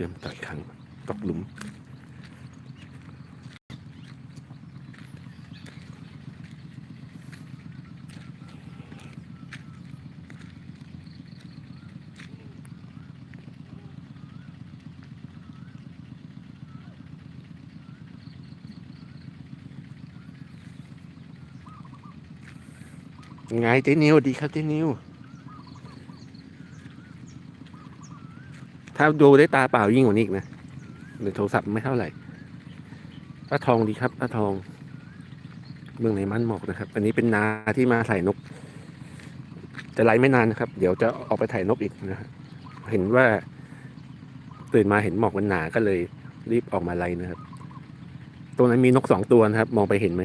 ชื่อมต่อยครั้งตกหลุม ไงเจนิวดีครับเจนิว ถ้าดูได้ตาเปล่ายิ่งกว่านี้อีกนะหรือโทรศัพท์ไม่เท่าไหร่ป้าทองดีครับป้าทอง เมืองในมันหมอกนะครับ อันนี้เป็นนาที่มาถ่ายนกจะไล่ไม่นานนะครับ เดี๋ยวจะออกไปถ่ายนกอีกนะเห็นว่าตื่นมาเห็นหมอกมันหนาก็เลย รีบออกมาไล่นะครับ ตรงนั้นมีนกสองตัวนะครับ มองไปเห็นไหม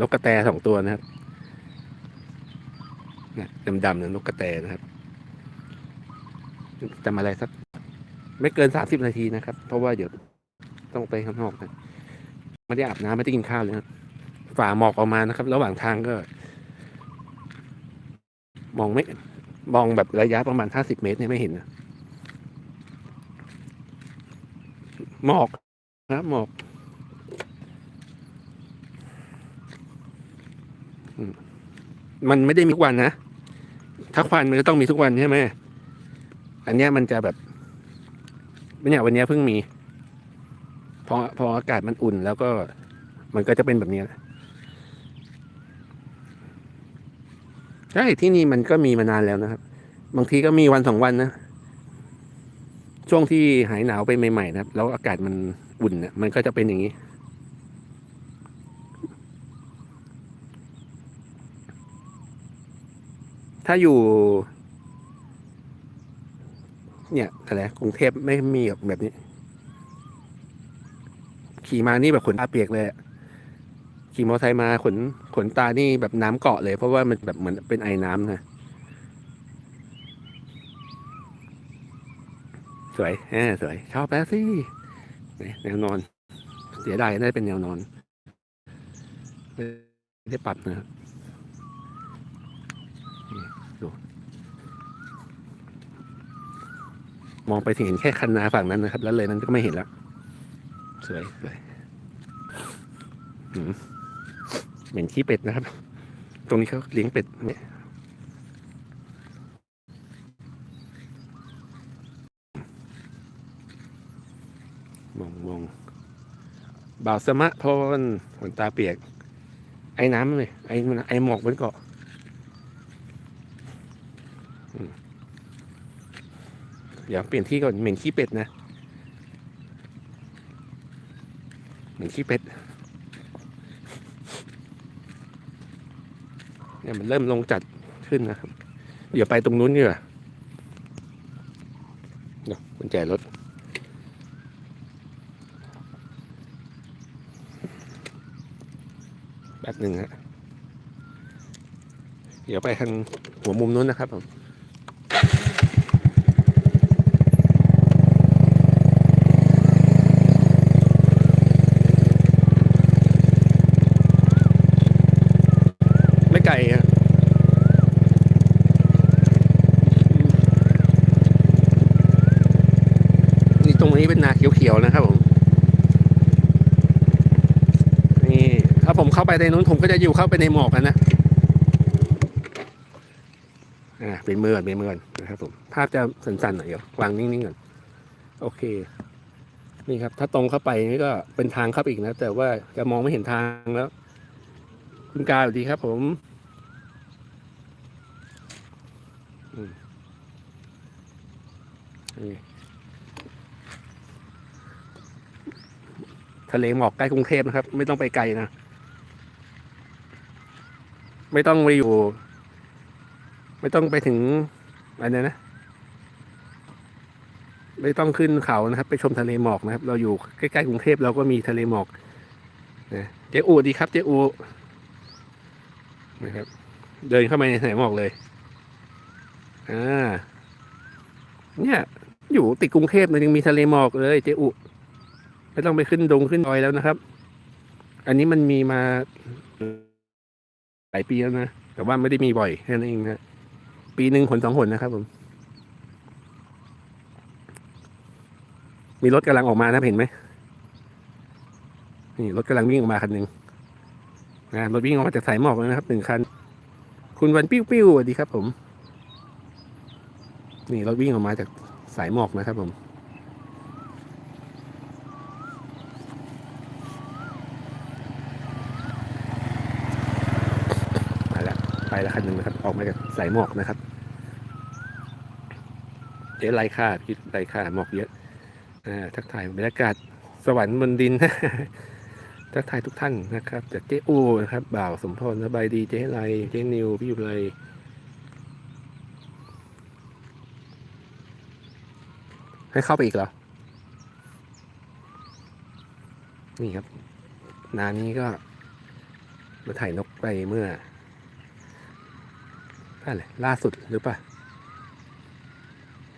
นกกระแตสองตัวนะครับเนี่ยดำๆเนี่ยนกกระแตนะครับจำอะไรสัก ไม่เกินสามสิบนาทีนะครับ เพราะว่าเดี๋ยวต้องไปข้างนอกนะไม่ได้อาบน้ำไม่ได้กินข้าวเลยครับฝ่าหมอกออกมานะครับ ระหว่างทางก็ มองไม่มองแบบระยะประมาณห้าสิบเมตรเนี่ยไม่เห็นนะหมอกครับหมอกมันไม่ได้มีทุกวันนะ ถ้าควันมันก็ต้องมีทุกวันใช่ไหม อันเนี้ยมันจะแบบ เนี่ยวันนี้เพิ่งมี พอพออากาศมันอุ่นแล้วก็มันก็จะเป็นแบบนี้แหละใช่ที่นี่มันก็มีมานานแล้วนะครับ บางทีก็มีวันสองวันนะช่วงที่หายหนาวไปใหม่ๆนะครับ แล้วอากาศมันอุ่นเนี่ยมันก็จะเป็นอย่างนี้ ถ้าอยู่ เนี่ยอะไรกรุงเทพไม่มีแบบแบบนี้ ขี่มานี่แบบขนตาเปียกเลยขี่มอเตอร์ไซค์มาขนขนตานี่แบบน้ำเกาะเลย เพราะว่ามันแบบเหมือนเป็นไอ้น้ำนะสวยแหมสวย ชอบแล้วสินี่แนวนอน เสียดายได้เป็นแนวนอนไม่ได้ปรับนะครับนี่ดู มองไปถึงเห็นแค่คันนาฝั่งนั้นนะครับ แล้วเลยนั้นก็ไม่เห็นแล้ว สวยสวยเหม็นขี้เป็ดนะครับ ตรงนี้เขาเลี้ยงเป็ดเนี่ยมองมองบ่าวสมะเพราะมันขนตาเปียก ไอ้น้ำเลยไอ้ไอ้หมอกมันเกาะ เดี๋ยวเปลี่ยนที่ก่อนเหม็นขี้เป็ดนะเหม็นขี้เป็ดเนี่ยมันเริ่มลงจัดขึ้นนะครับ เดี๋ยวไปตรงนู้นดีกว่าเดี๋ยวกุญแจรถแป๊บหนึ่งฮะเดี๋ยวไปทางหัวมุมนู้นนะครับผม ไม่ไกลอะนี่ตรงนี้เป็นนาเขียวๆนะครับผม นี่ ถ้าผมเข้า ไปในนู้นผมก็จะอยู่เข้าไปในหมอกนะอ่าเป็นเมือนเป็นเมือนนะครับผมภาพจะสั่นๆหน่อยเดี๋ยววางนิ่งๆก่อนโอเค นี่ครับ ถ้าตรงเข้าไปนี่ก็เป็นทางเข้าอีกนะ แต่ว่าจะมองไม่เห็นทางแล้ว คุณกาสวัสดีครับ ผมทะเลหมอกใกล้กรุงเทพนะครับ ไม่ต้องไปไกลนะ ไม่ต้องไปอยู่ ไม่ต้องไปถึงอะไรนะ ไม่ต้องขึ้นเขานะครับ ไปชมทะเลหมอกนะครับ เราอยู่ใกล้ๆกรุงเทพเราก็มีทะเลหมอกนะเจ๊อูดีครับเจ๊อูนะครับ เดินเข้ามาในทะเลหมอกเลยอ่าเนี่ยอยู่ติดกรุงเทพมันยังมีทะเลหมอกเลยเจ๊อุไม่ต้องไปขึ้นดงขึ้นดอยแล้วนะครับ อันนี้มันมีมา หลายปีแล้วนะ แต่ว่าไม่ได้มีบ่อยแค่นั้นเองนะ ปีหนึ่งหนสองหนนะครับผม มีรถกำลังออกมานะเห็นไหมนี่รถกำลังวิ่งออกมาคันหนึ่งนะรถวิ่งออกมาจากสายหมอกนะครับหนึ่งคัน คุณวันปิ้วปิ้วสวัสดีครับผม นี่รถวิ่งออกมาจากสายหมอกนะครับผม มาแล้วไปแล้วคันหนึ่งนะครับ ออกมาจาก สายหมอกนะครับเจ๊ไรค่าพี่ไรค่าหมอกเยอะอ่าทักทายบรรยากาศสวรรค์บนดินทักทายทุกท่านนะครับจากเจ๊อูนะครับ บ่าวสมพรสบายดีเจ๊ไรเจ๊นิวพี่อยู่เลยให้เข้าไปอีกเหรอ นี่ครับ นานี้ก็มาถ่ายนกไปเมื่อ อะไรล่าสุดหรือเปล่า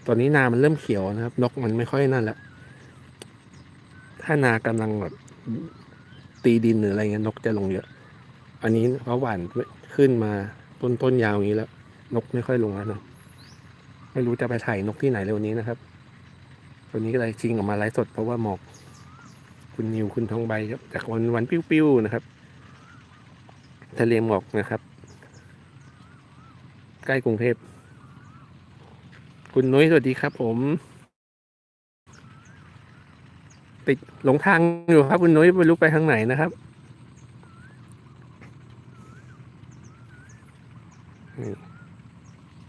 ตอนนี้นามันเริ่มเขียวนะครับ นกมันไม่ค่อยนั่นแล้วถ้านากำลังแบบตีดินหรืออะไรเงี้ยนกจะลงเยอะ อันนี้เขาหวานขึ้นมาต้นต้นยาวอย่างนี้แล้ว นกไม่ค่อยลงแล้วเนอะไม่รู้จะไปถ่ายนกที่ไหนเร็วนี้นะครับตัวนี้ก็เลยชิงออกมาไลฟ์สดเพราะว่าหมอก คุณนิวคุณทองใบครับจากวันวันปิ้วๆนะครับทะเลหมอกนะครับ ใกล้กรุงเทพ คุณนุ้ยสวัสดีครับ ผม ติดหลงทางอยู่ครับ คุณนุ้ยไม่รู้ไปทางไหนนะครับ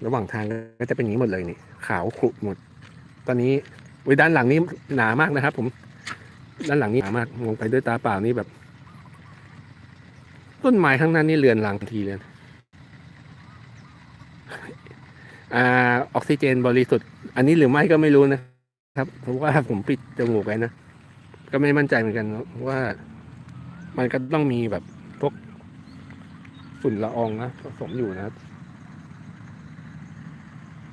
ระหว่างทางก็จะเป็นอย่างนี้หมดเลยนี่ ขาวขรุหมด ตอนนี้วิด้านหลังนี้หนามากนะครับ ผม ด้านหลังนี้หนามากมองไปด้วยตาเปล่านี่แบบ ต้นไม้ข้างนั้นนี่เรือนรังทีเลย อ่าออกซิเจนบริสุทธิ์ อันนี้หรือไม่ก็ไม่รู้นะครับ เพราะว่าผมปิดจมูกไว้นะ ก็ไม่มั่นใจเหมือนกันว่า มันก็ต้องมีแบบพวกฝุ่นละอองนะผสมอยู่นะครับ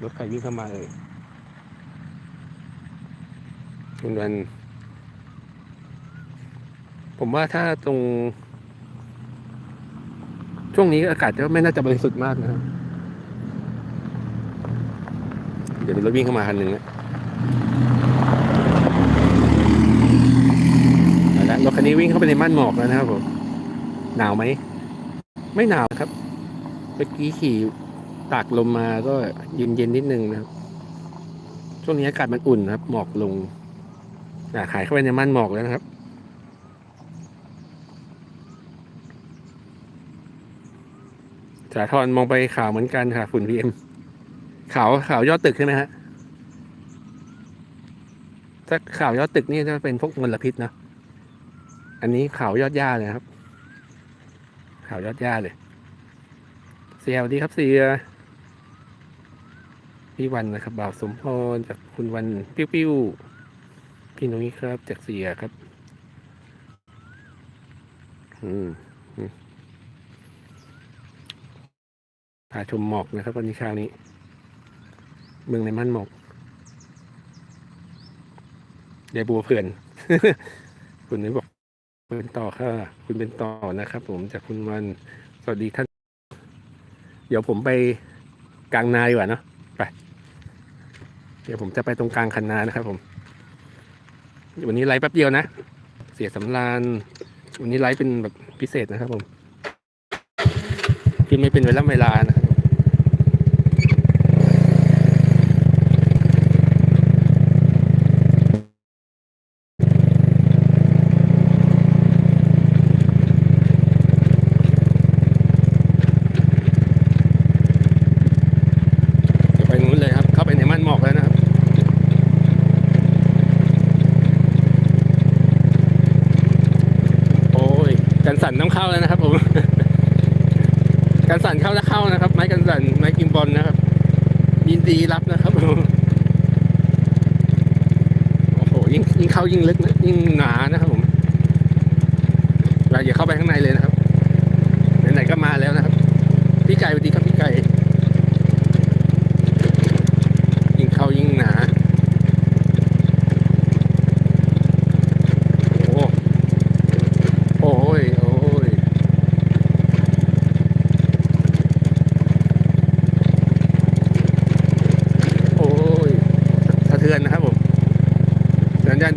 รถใครวิ่งเข้ามาเลยคุณวัน ผมว่าถ้าตรง ช่วงนี้อากาศก็ไม่น่าจะบริสุทธิ์มากนะครับ เดี๋ยวมีรถวิ่งเข้ามาคันหนึ่งนะเอาละรถคันนี้วิ่งเข้าไปในม่านหมอกแล้วนะครับผมหนาวไหม ไม่หนาวครับเมื่อกี้ขี่ตากลมมาก็เย็นเย็นๆนิดนึงนะครับ ช่วงนี้อากาศมันอุ่นครับ หมอกลงอ่าขายเข้าไปในม่านหมอกแล้วนะครับสาทรมองไปข่าวเหมือนกันค่ะฝุ่นพีเอ็ม ขาวขาวยอดตึกใช่ไหมฮะถ้าขาวยอดตึกนี่จะเป็นพวกมลพิษนะอันนี้ขาวยอดหญ้าเลยครับขาวยอดหญ้าเลย เสียสวัสดีครับเสียพี่วันนะครับบ่าวสมพรจากคุณวันปิ้วปิ้วพี่นุ้ยครับ จากเสียครับ อืมอืมพาชมหมอกนะครับวันนี้เช้านี้ เมืองในม่นหมอกยายบัวเพื่อน คุณนี้บอกเป็นต่อค่ะ คุณเป็นต่อนะครับ ผมจากคุณวัน สวัสดีท่าน เดี๋ยวผมไปกลางนาดีกว่าเนาะไป เดี๋ยวผมจะไปตรงกลางคันนานะครับ ผม วันนี้ไลฟ์แป๊บเดียวนะ เสียสำรานวันนี้ไลฟ์เป็นแบบพิเศษนะครับ ผมที่ไม่เป็นเวลาเวลานะครับจะไปนู้นเลยครับ เข้าไปในม่านหมอกแล้วนะครับ โอ้ย กันสั่นต้องเข้าแล้วนะครับผม กันสั่นเข้าแล้วเข้านะครับ ไม้กันสั่นไม้กิมบอลนะครับ ยินดีรับนะครับผมโอ้โห ยิ่งเข้ายิ่งลึกนะยิ่งหนานะครับผมเราอย่าเข้าไปข้างในเลยนะครับ ไหนๆก็มาแล้วนะครับ พี่ไก่สวัสดีครับพี่ไก่ ยิ่งเข้ายิ่งหนา โอ้โอ้ยโอ้ย โอ้ยสะเทือนนะครับผมสัญญาณ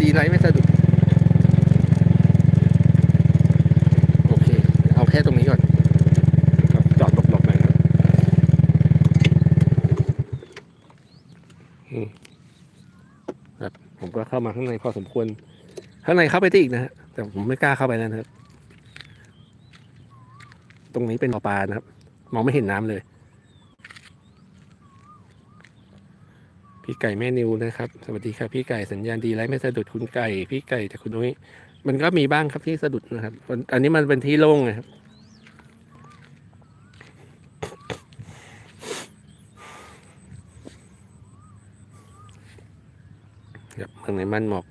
มาข้างในพอสมควร ข้างในเข้าไปได้อีกนะฮะแต่ผมไม่กล้าเข้าไปแล้วนะครับ ตรงนี้เป็นบ่อปลานะครับ มองไม่เห็นน้ำเลย พี่ไก่แม่นิวนะครับ สวัสดีครับพี่ไก่สัญญาณดีไรไม่สะดุดคุณไก่ พี่ไก่จากคุณนุ้ยมันก็มีบ้างครับที่สะดุดนะครับ อันนี้มันเป็นที่โล่งนะครับ ครับ เมืองในมันหมอก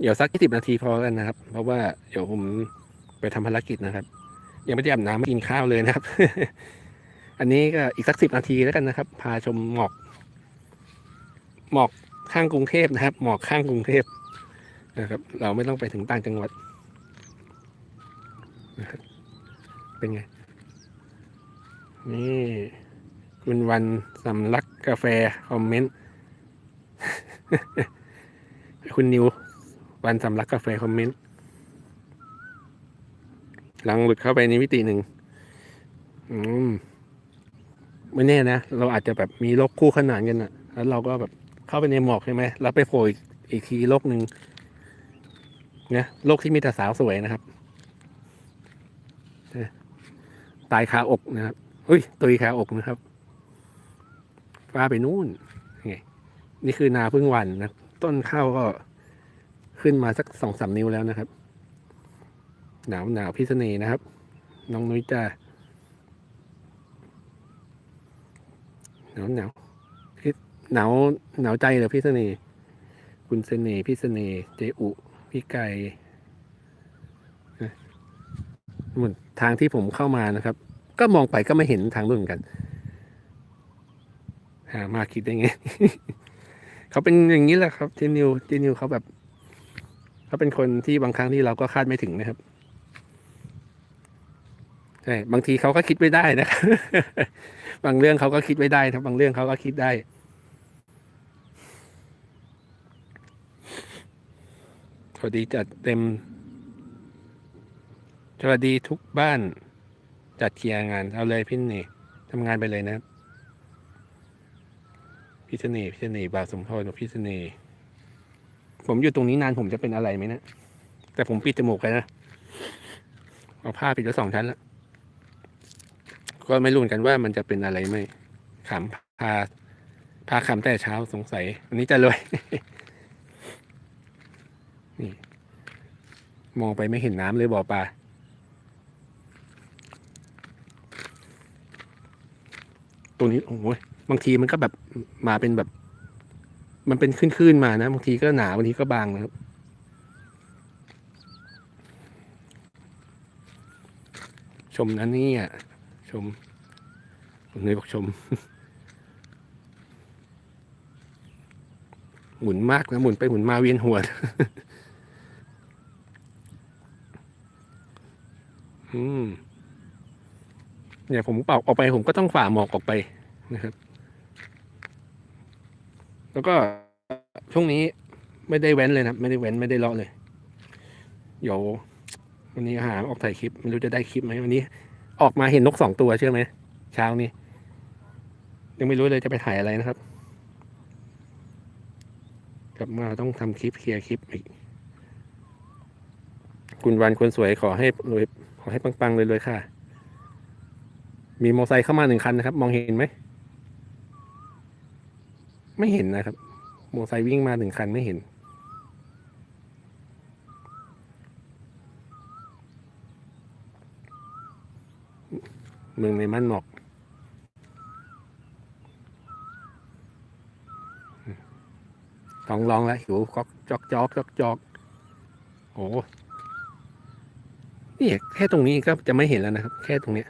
เดี๋ยวสักสิบนาทีพอกันนะครับ เพราะว่าเดี๋ยวผมไปทำภารกิจนะครับ ยังไม่ได้อาบน้ำไม่กินข้าวเลยนะครับ อันนี้ก็อีกสักสิบนาทีแล้วกันนะครับ พาชมหมอก หมอกข้างกรุงเทพนะครับ หมอกข้างกรุงเทพนะครับ เราไม่ต้องไปถึงต่างจังหวัดนะครับเป็นไง นี่คุณวันสำลักกาแฟ คอมเมนต์ คุณนิว วันสำลักกาแฟคอมเมนต์หลังหลุดเข้าไปในมิติหนึ่งอืมไม่แน่นะ เราอาจจะแบบมีโลกคู่ขนานกันอะแล้วเราก็แบบเข้าไปในหมอกใช่ไหมแล้วไปโผล่อีกอีกทีโลกหนึ่งนะโลกที่มีแต่สาวสวยนะครับ ตายคาอกนะครับอุ้ยตุยคาอกนะครับฟ้าไปนู่นไงนี่คือนาพึ่งวันนะ ต้นข้าวก็ ขึ้นมาสักสองสามนิ้วแล้วนะครับ หนาวหนาวพิษณีนะครับ น้องนุ้ยจ้าหนาวหนาวพี่หนาวหนาวใจเหรอพี่เสนคุณเสน่ห์พี่เสน่ห์เจอุพี่ไก่เหมือนทางที่ผมเข้ามานะครับ ก็มองไปก็ไม่เห็นทางนู้นเหมือนกันหามาคิดได้ไง เขาเป็นอย่างนี้แหละครับเจนิวเจนิวเขาแบบ เขาเป็นคนที่บางครั้งที่เราก็คาดไม่ถึงนะครับใช่บางทีเขาก็คิดไม่ได้นะครับบางเรื่องเขาก็คิดไม่ได้ครับบางเรื่องเขาก็คิดได้สวัสดีจัดเต็มสวัสดีทุกบ้านจัดเคลียร์งาน เอาเลยพี่นี่ทำงานไปเลยนะพี่เสน่ห์พี่เสน่ห์บาสมพรพี่เสน่ห์ ผมอยู่ตรงนี้นานผมจะเป็นอะไรไหมนะแต่ผมปิดจมูกไปนะเอาผ้าปิดแล้วสองชั้นแล้วก็ไม่รู้กันว่ามันจะเป็นอะไรไหมขำพาพาขำแต่เช้าสงสัยวันนี้จะรวยนี่ มองไปไม่เห็นน้ำเลยบ่อปลาตรงนี้โอ้ยบางทีมันก็แบบมาเป็นแบบ มันเป็นขึ้นๆมานะบางทีก็หนาบางทีก็บางนะครับชมนั้นนี่อะชมผมเลยบอกชม หมุนมากนะหมุนไปหมุนมาเวียนหัวอืมเนี่ยผมเป่าออกไปผมก็ต้องฝ่าหมอกออกไปนะครับ แล้วก็ช่วงนี้ไม่ได้แว้นเลยนะไม่ได้แว้นไม่ได้เลาะเลยเดี๋ยววันนี้หาออกถ่ายคลิปไม่รู้จะได้คลิปไหมวันนี้ ออกมาเห็นนกสองตัวเชื่อไหมเช้านี้ ยังไม่รู้เลยจะไปถ่ายอะไรนะครับ กลับมาต้องทำคลิปเคลียร์คลิปอีก คุณวันคนสวยขอให้รวยขอให้ปังๆเลยเลยค่ะ มีมอเตอร์ไซค์เข้ามาหนึ่งคันนะครับ มองเห็นไหม ไม่เห็นนะครับมอไซค์วิ่งมาหนึ่งคันไม่เห็น เมืองในมันหมอกท้องร้องแล้วหิวก็จอกจอกจอกจอกโอ้นี่แค่ตรงนี้ก็จะไม่เห็นแล้วนะครับ แค่ตรงเนี้ย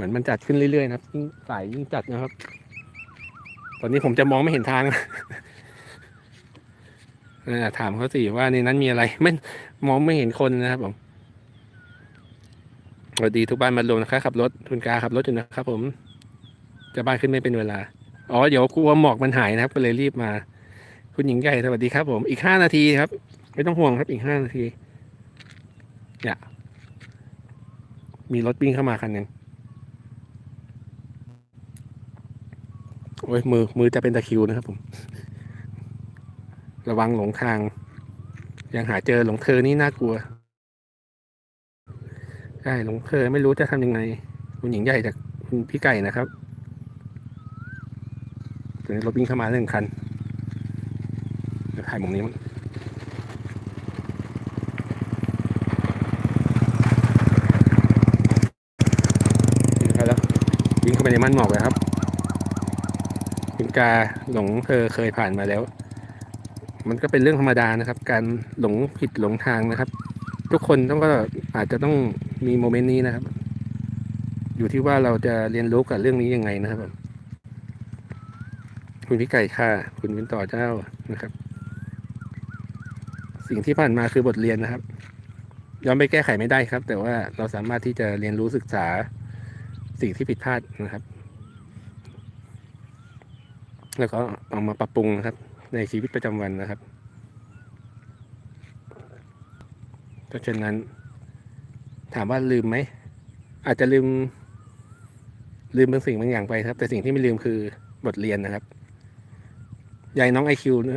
เหมือนมันจัดขึ้นเรื่อยๆนะครับยิ่งสายยิ่งจัดนะครับ ตอนนี้ผมจะมองไม่เห็นทางเออถามเขาสิว่าในนั้นมีอะไรไม่มองไม่เห็นคนนะครับผมสวัสดีทุกบ้านมารวมนะครับขับรถทุนกาขับรถอยู่นะครับ ผม จะบ้านขึ้นไม่เป็นเวลา อ๋อเดี๋ยวกลัวหมอกมันหายนะครับ ก็เลยรีบมา คุณหญิงใหญ่สวัสดีครับ ผมอีกห้านาทีครับ ไม่ต้องห่วงครับอีกห้านาทีเนี่ยมีรถวิ่งเข้ามาคันหนึ่ง โอ้ยมือมือจะเป็นตะคิวนะครับผม ระวังหลงทาง ยังหาเจอหลงเธอนี่น่ากลัวใช่หลงเธอไม่รู้จะทำยังไง คุณหญิงใหญ่จากคุณพี่ไก่นะครับตอนนี้รถวิ่งเข้ามาหนึ่งคันจะถ่ายมุมนี้มั้งนี่ครับแล้ววิ่งเข้าไปในมันหมอกเลยครับ คุณ กาหลงเธอเคยผ่านมาแล้ว มันก็เป็นเรื่องธรรมดานะครับ การหลงผิดหลงทางนะครับ ทุกคนต้องก็อาจจะต้องมีโมเมนต์นี้นะครับ อยู่ที่ว่าเราจะเรียนรู้กับเรื่องนี้ยังไงนะครับ คุณพี่ไก่ค่ะ คุณเป็นต่อเจ้านะครับ สิ่งที่ผ่านมาคือบทเรียนนะครับย้อนไปแก้ไขไม่ได้ครับ แต่ว่าเราสามารถที่จะเรียนรู้ศึกษาสิ่งที่ผิดพลาดนะครับ แล้วก็เอามาปรับปรุงนะครับ ในชีวิตประจำวันนะครับเพราะฉะนั้น ถามว่าลืมไหม อาจจะลืม ลืมบางสิ่งบางอย่างไปครับ แต่สิ่งที่ไม่ลืมคือบทเรียนนะครับยายน้องไอคิวเน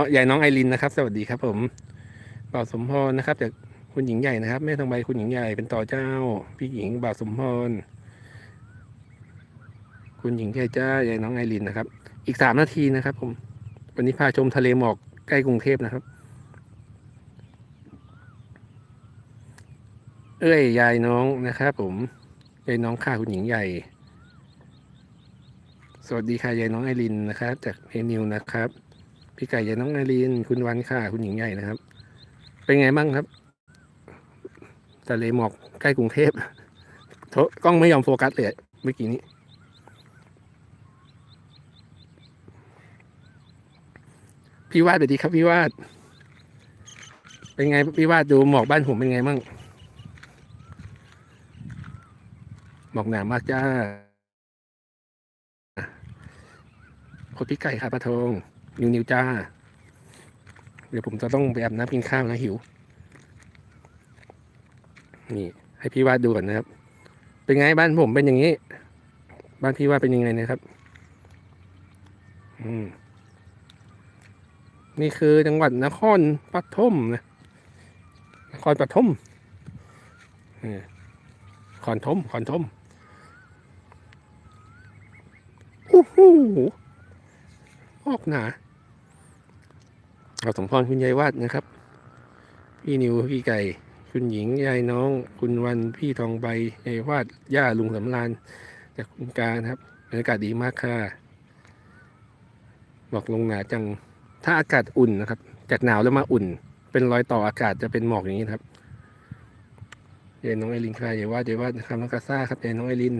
าะยายน้องไอรินนะครับ สวัสดีครับ ผมบ่าวสมพรนะครับจากคุณหญิงใหญ่นะครับ แม่ทองใบคุณหญิงใหญ่เป็นต่อเจ้า พี่หญิงบ่าวสมพรคุณหญิงใหญ่จ้ายายน้องไอรินนะครับ อีกสามนาทีนะครับผมวันนี้พาชมทะเลหมอกใกล้กรุงเทพนะครับ เอ้ยยายน้องนะครับผมยายน้องค่ะคุณหญิงใหญ่ สวัสดีค่ะยายน้องไอรินนะครับ จากเอนิวนะครับ พี่ไก่ยายน้องไอริน คุณวันค่ะคุณหญิงใหญ่นะครับ เป็นไงบ้างครับทะเลหมอกใกล้กรุงเทพโทกล้องไม่ยอมโฟกัสเลยเมื่อกี้นี้ พี่วาดสวัสดีครับพี่วาด เป็นไงพี่วาดดูหมอกบ้านผมเป็นไงมั่งหมอกหนามากจ้าคนพี่ไก่ครับปะทงนิวนิวจ้า เดี๋ยวผมจะต้องไปอาบน้ำกินข้าวนะหิว นี่ ให้พี่วาดดูก่อนนะครับ เป็นไงบ้านผมเป็นอย่างนี้ บ้านพี่วาดเป็นยังไงนะครับ อืม นี่คือจังหวัดนครปฐมนะนครปฐมเออขอนทมขอนทมโอ้โหออกหนาเราสมพรคุณยายวาดนะครับ พี่นิวพี่ไก่ คุณหญิงยายน้อง คุณวันพี่ทองใบยายวาดย่าลุงสำรานจากคุณการครับบรรยากาศดีมากค่ะ บอกลงหนาจัง ถ้าอากาศอุ่นนะครับ จากหนาวแล้วมาอุ่น เป็นรอยต่ออากาศจะเป็นหมอกอย่างนี้นะครับเยน้องไอรินค่ะเยว่าเยว่านะครับน้องกาซ่าครับเยน้องไอริน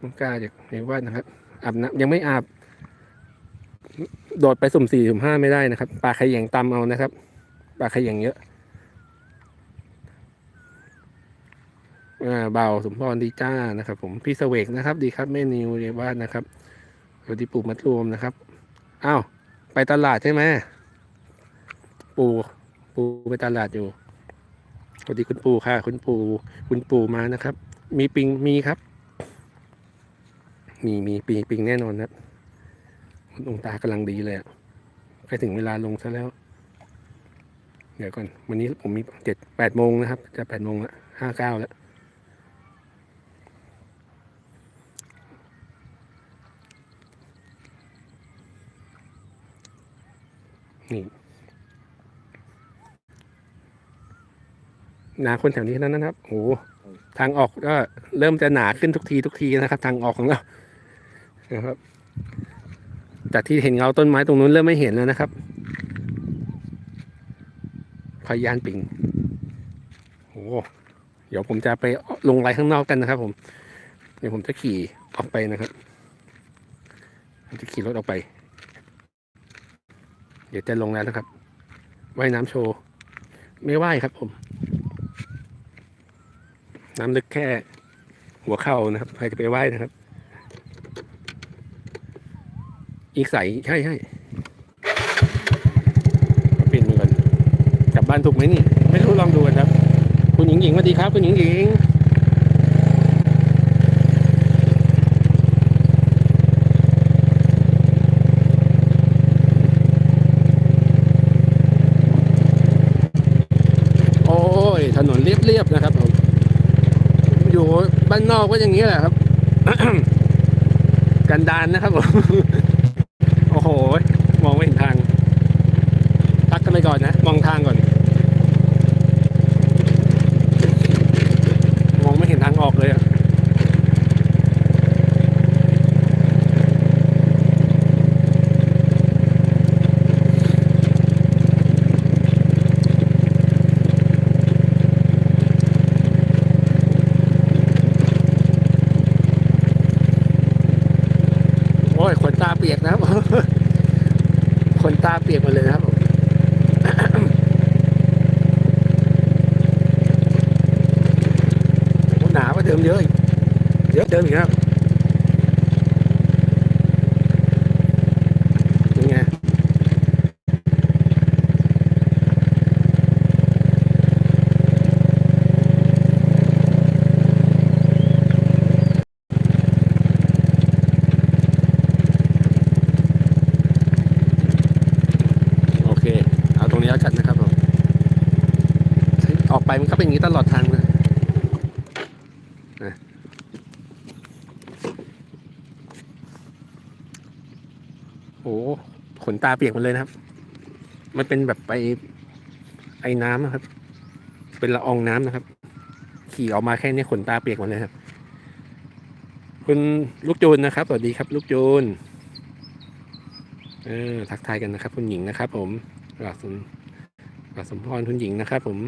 น้องกาเยว่านะครับอาบน้ำยังไม่อาบ โดดไปสุ่มสี่สุ่มห้าไม่ได้นะครับปลาขยงตำเอานะครับปลาขยงเยอะเบาสมพรดีจ้านะครับ ผมพี่เสวกนะครับ ดีครับแม่นิวเยว่านะครับสวัสดีปู่มัดรวมนะครับอ้าว ไปตลาดใช่ไหมปูปูไปตลาดอยู่สวัสดีคุณปูค่ะ คุณปูคุณปูมานะครับ มีปิงมีครับ มีมีปิงปิงแน่นอนครับคุณองตากำลังดีเลยอะใกล้ถึงเวลาลงซะแล้ว เดี๋ยวก่อน วันนี้ผมมีเจ็ดแปดโมงนะครับ จะแปดโมงละห้าเก้าแล้ว นี่นาคนแถวนี้เท่านั้นนะครับโอ้โหทางออกก็เริ่มจะหนาขึ้นทุกทีทุกทีนะครับ ทางออกของเรานะครับจากที่เห็นเงาต้นไม้ตรงนู้นเริ่มไม่เห็นแล้วนะครับพยานปิงโอ้โหเดี๋ยวผมจะไปลงไลน์ข้างนอกกันนะครับ ผม เดี๋ยวผมจะขี่ออกไปนะครับ ผมจะขี่รถออกไป ดี๋ยวจะลงแล้วนะครับว่ายน้ำโชว์ ไม่ว่ายครับผม น้ำลึกแค่หัวเข่านะครับ ใครจะไปว่ายนะครับ อีกใสใช่ใช่เปลี่ยนมือกันกลับบ้านถูกไหมนี่ ไม่รู้ลองดูกันครับ คุณหญิงหญิงสวัสดีครับ คุณหญิงหญิง ถนน เรียบๆนะครับผมอยู่บ้านนอกก็อย่างนี้แหละครับ กันดานนะครับผม โอ้โห มองไม่เห็นทาง พักกันไปก่อนนะ มองทางก่อน มองไม่เห็นทางออกเลยอะโอ้ยขนตาเปียกนะครับ ขนตาเปียกหมดเลยนะครับผม โอ้หนาวกว่าเดิมเยอะอีกเยอะเดิมอีกครับเป็นไงโอเค เอาตรงนี้แล้วกันนะครับผมออก ไปมันก็เป็นอย่างนี้ตลอดทางเลยโอ้โหขนตาเปียกหมดเลยนะครับ มันเป็นแบบไปไอ้น้ำนะครับ เป็นละอองน้ำนะครับ ขี่ออกมาแค่นี้ขนตาเปียกหมดเลยครับ คุณลูกจูนนะครับ สวัสดีครับ ลูกจูนเออทักทายกันนะครับ คุณหญิงนะครับ ผมหลักสมหลักสมพรคุณหญิงนะครับ ผม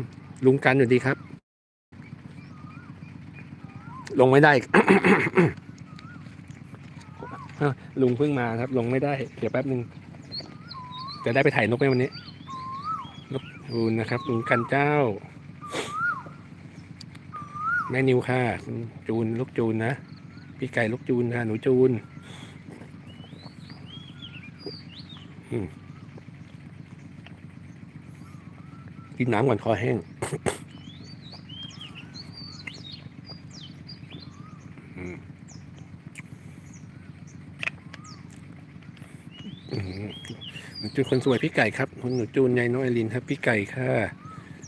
ลุงกันสวัสดีครับ ลงไม่ได้ ลุงเพิ่งมาครับ ลงไม่ได้ เดี๋ยวแป๊บหนึ่งจะได้ไปถ่ายนกในวันนี้ นกจูนนะครับ ลุงกันเจ้า แม่นิวค่ะ จูนลูกจูนนะ พี่ไก่ลูกจูนค่ะ หนูจูนกินน้ำก่อนคอแห้ง อืม อืมหนู จูนคนสวยพี่ไก่ครับคุณหนูจูนยายน้องไอรินครับ พี่ไก่ค่ะ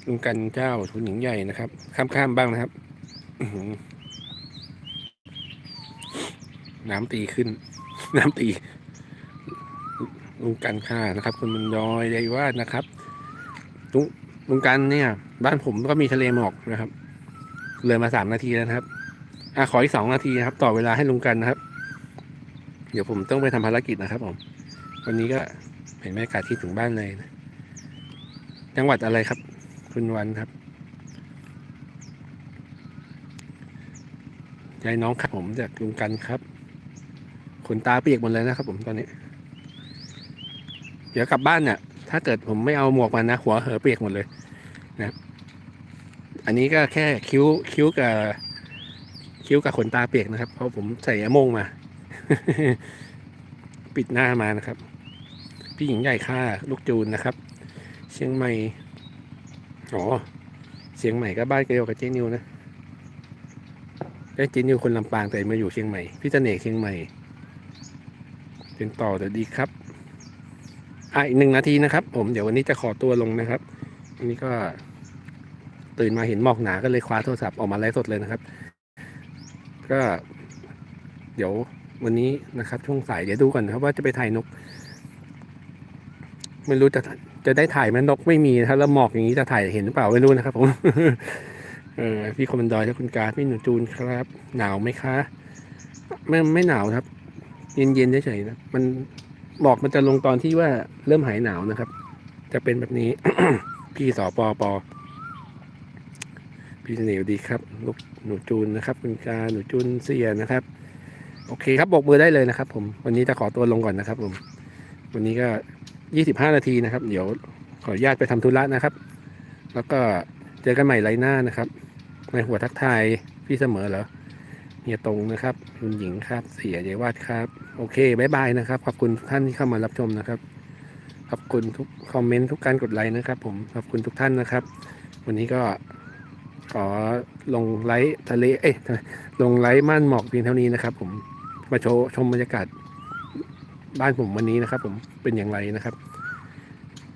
ลุงกันเจ้าคุณหญิงใหญ่นะครับ ข้ามข้ามบ้างนะครับน้ำตีขึ้น น้ำตี ลุงกันค่ะนะครับ คุณมันยอยยายวาดนะครับลุงลุงกันเนี่ย บ้านผมก็มีทะเลหมอกนะครับเลยมาสามนาทีแล้วนะครับอะขออีกสองนาทีนะครับ ต่อเวลาให้ลุงกันนะครับ เดี๋ยวผมต้องไปทำภารกิจนะครับผม วันนี้ก็ เห็นบรรยากาศที่ถึงบ้านเลยนะจังหวัดอะไรครับ คุณวันครับยายน้องครับผมจากลุงกันครับขนตาเปียกหมดเลยนะครับ ผมตอนนี้ เดี๋ยวกลับบ้านเนี่ย ถ้าเกิดผมไม่เอาหมวกมานะ หัวเหอเปียกหมดเลยนะ อันนี้ก็แค่คิ้วคิ้วกับคิ้วกับขนตาเปียกนะครับ เพราะผมใส่อโมงมา ปิดหน้ามานะครับ พี่หญิงใหญ่ค่าลูกจูนนะครับ เชียงใหม่อ๋อเชียงใหม่ก็บ้านเกลียวกับเจนิวนะได้เจนิวคนลำปางแต่มาอยู่เชียงใหม่พี่เสน่ห์เชียงใหม่ เป็นต่อเดี๋ยวดีครับอะอีกหนึ่งนาทีนะครับ ผมเดี๋ยววันนี้จะขอตัวลงนะครับวันนี้ก็ตื่นมาเห็นหมอกหนาก็เลยคว้าโทรศัพท์ออกมาไลฟ์สดเลยนะครับ ก็ เดี๋ยววันนี้นะครับ ช่วงสายเดี๋ยวดูก่อนนะครับว่าจะไปถ่ายนก ไม่รู้จะจะได้ถ่ายไหมันนกไม่มีนะครับแล้วหมอกอย่างนี้จะถ่ายเห็นหรือเปล่าไม่รู้นะครับผมเออพี่คอมมานดอยและคุณการพี่หนูจูนครับ หนาวไหมคะไม่ไม่หนาวครับ เย็นเย็นเฉยๆนะมันหมอกมันจะลงตอนที่ว่าเริ่มหายหนาวนะครับ จะเป็นแบบนี้พี่สอปอปอพี่เสน่ห์ดีครับลูกหนูจูนนะครับ คุณการหนูจูนเสียนะครับ โอเคครับบอกมือได้เลยนะครับ ผมวันนี้จะขอตัวลงก่อนนะครับ ผม วันนี้ก็ ยี่สิบห้านาทีนะครับ เดี๋ยวขออนุญาตไปทำธุระนะครับ แล้วก็เจอกันใหม่ไรหน้านะครับในหัวทักทายพี่เสมอเหรอเฮียตรงนะครับคุณหญิงครับ เสียใจวาดครับ โอเคบายบายนะครับ ขอบคุณทุกท่านที่เข้ามารับชมนะครับ ขอบคุณทุกคอมเมนต์ทุกการกดไลค์นะครับ ผมขอบคุณทุกท่านนะครับ วันนี้ก็ขอลงไลค์ทะเล เอ้ยลงไลค์ม่านหมอกเพียงเท่านี้นะครับ ผมมาโชว์ชมบรรยากาศ บ้านผมวันนี้นะครับ ผมเป็นอย่างไรนะครับ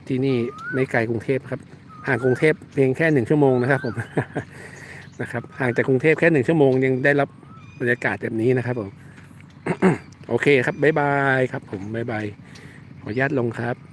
ที่นี่ไม่ไกลกรุงเทพครับ ห่างกรุงเทพเพียงแค่หนึ่งชั่วโมงนะครับ ผมนะครับห่างจากกรุงเทพแค่หนึ่งชั่วโมงยังได้รับบรรยากาศแบบนี้นะครับ ผม โอเคครับบ๊ายบายครับ ผมบ๊ายบายขออนุญาตลงครับ